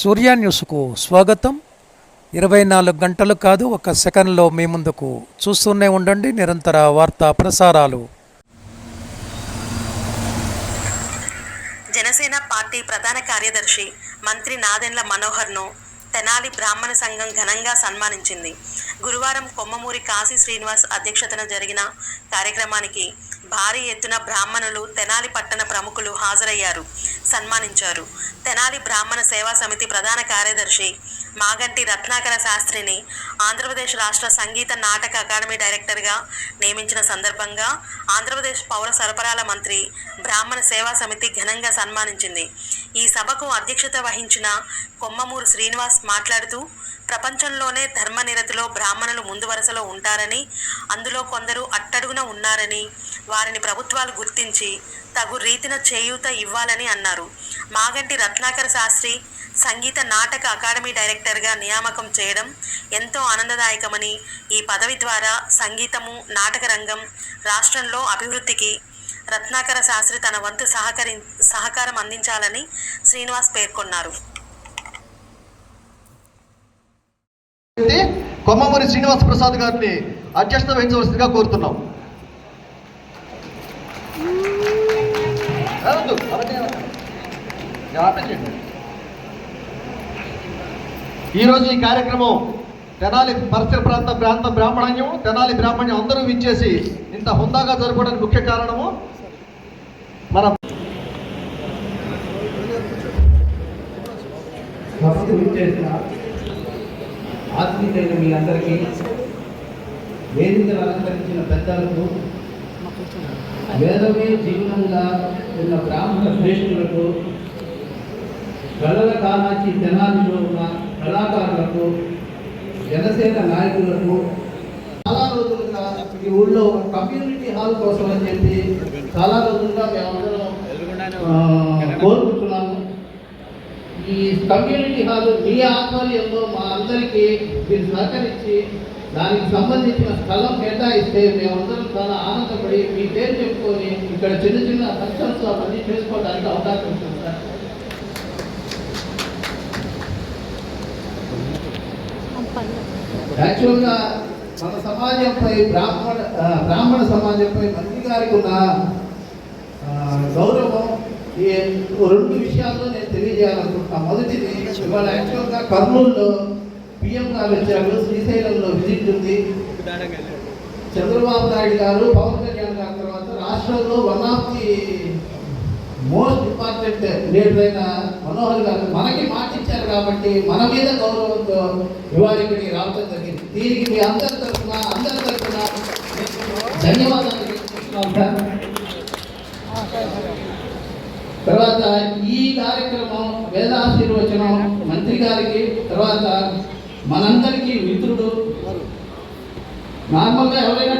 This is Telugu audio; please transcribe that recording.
సూర్య న్యూస్కు స్వాగతం. ఇరవై నాలుగు గంటలు కాదు ఒక సెకండ్లో మీ ముందుకు చూస్తూనే ఉండండి. నిరంతర వార్తా ప్రసారాలు. జనసేన పార్టీ ప్రధాన కార్యదర్శి మంత్రి నాదెండ్ల మనోహర్ను తెనాలి బ్రాహ్మణ సంఘం ఘనంగా సన్మానించింది. గురువారం కొమ్మమూరి కాశీ శ్రీనివాస్ అధ్యక్షతన జరిగిన కార్యక్రమానికి భారీ ఎత్తున బ్రాహ్మణులు తెనాలి పట్టణ ప్రముఖులు హాజరయ్యారు సన్మానించారు. తెనాలి బ్రాహ్మణ సేవా సమితి ప్రధాన కార్యదర్శి మాగంటి రత్నాకర శాస్త్రిని ఆంధ్రప్రదేశ్ రాష్ట్ర సంగీత నాటక అకాడమీ డైరెక్టర్గా నియమించిన సందర్భంగా ఆంధ్రప్రదేశ్ పౌర సరఫరాల మంత్రి బ్రాహ్మణ సేవా సమితి ఘనంగా సన్మానించింది. ఈ సభకు అధ్యక్షత వహించిన కొమ్మమూరు శ్రీనివాస్ మాట్లాడుతూ ప్రపంచంలోనే ధర్మనిరతిలో బ్రాహ్మణులు ముందు వరుసలో ఉంటారని అందులో కొందరు అట్టడుగున ఉన్నారని వారిని ప్రభుత్వాలు గుర్తించి తగు రీతిన చేయూత ఇవ్వాలని అన్నారు. మాగంటి రత్నాకర శాస్త్రి సంగీత నాటక అకాడమీ డైరెక్టర్గా నియామకం చేయడం ఎంతో ఆనందదాయకమని ఈ పదవి ద్వారా సంగీతము నాటక రంగం రాష్ట్రంలో అభివృద్ధికి రత్నాకర శాస్త్రి తన వంతు సహకరి సహకారం అందించాలని శ్రీనివాస్ పేర్కొన్నారు కొమ్మమూరి శ్రీనివాస ప్రసాద్ గారిని అధ్యక్షత వహించవలసిందిగా కోరుతున్నాం వద్దు, అవన్నీ అనకండి. జ్ఞాపకం చేయండి. ఈరోజు ఈ కార్యక్రమం తెనాలి పరిసర ప్రాంత ప్రాంత బ్రాహ్మణ్యం తెనాలి బ్రాహ్మణ్యం అందరూ విచ్చేసి ఇంత హుందాగా జరపడానికి ముఖ్య కారణము మన ఆత్మీయులైన మీ అందరికీ వేదికలు అలంకరించిన పెద్దలకు వేదమే జీవనంగా ఉన్న బ్రాహ్మణ శ్రేష్ఠులకు కళల కానాచి తెనాలిలో ఉన్న కళాకారులకు జనసేన నాయకులకు చాలా రోజులుగా ఈ ఊళ్ళో ఒక కమ్యూనిటీ హాల్ కోసం అని చెప్పి చాలా రోజులుగా మేమందరం కోరుకుంటున్నాము. ఈ కమ్యూనిటీ హాల్ మీ ఆధ్వర్యంలో మా అందరికీ మీరు సహకరించి దానికి సంబంధించిన స్థలం కేటాయిస్తే మేమందరం చాలా ఆనందపడి మీ పేరు చెప్పుకొని ఇక్కడ చిన్న చిన్న ఫంక్షన్స్ అవన్నీ చేసుకోవడానికి అవకాశం ఉంటుంది. యాక్చువల్గా మన సమాజంపై బ్రాహ్మణ బ్రాహ్మణ సమాజంపై మంత్రి గారికి ఉన్న గౌరవం ఈ రెండు విషయాల్లో నేను తెలియజేయాలనుకుంటున్నా. మొదటిది ఇవాళ యాక్చువల్గా కర్నూలులో పిఎం గారు వచ్చారు శ్రీశైలంలో విజిట్ ఉంది. చంద్రబాబు నాయుడు గారు పవన్ కళ్యాణ్ గారి తర్వాత రాష్ట్రంలో one of the most important Manohar గారు మనకి మాటిచ్చారు కాబట్టి మన మీద గౌరవంతో ఇవాళ ఇక్కడికి రావడం జరిగింది. దీనికి మీ అందరి తరఫున అందరి తరఫున ధన్యవాదాలు తర్వాత ఈ కార్యక్రమం వేదాశీర్వచనం మంత్రి గారికి తర్వాత మనందరికీ మిత్రుడు. నార్మల్గా ఎవరైనా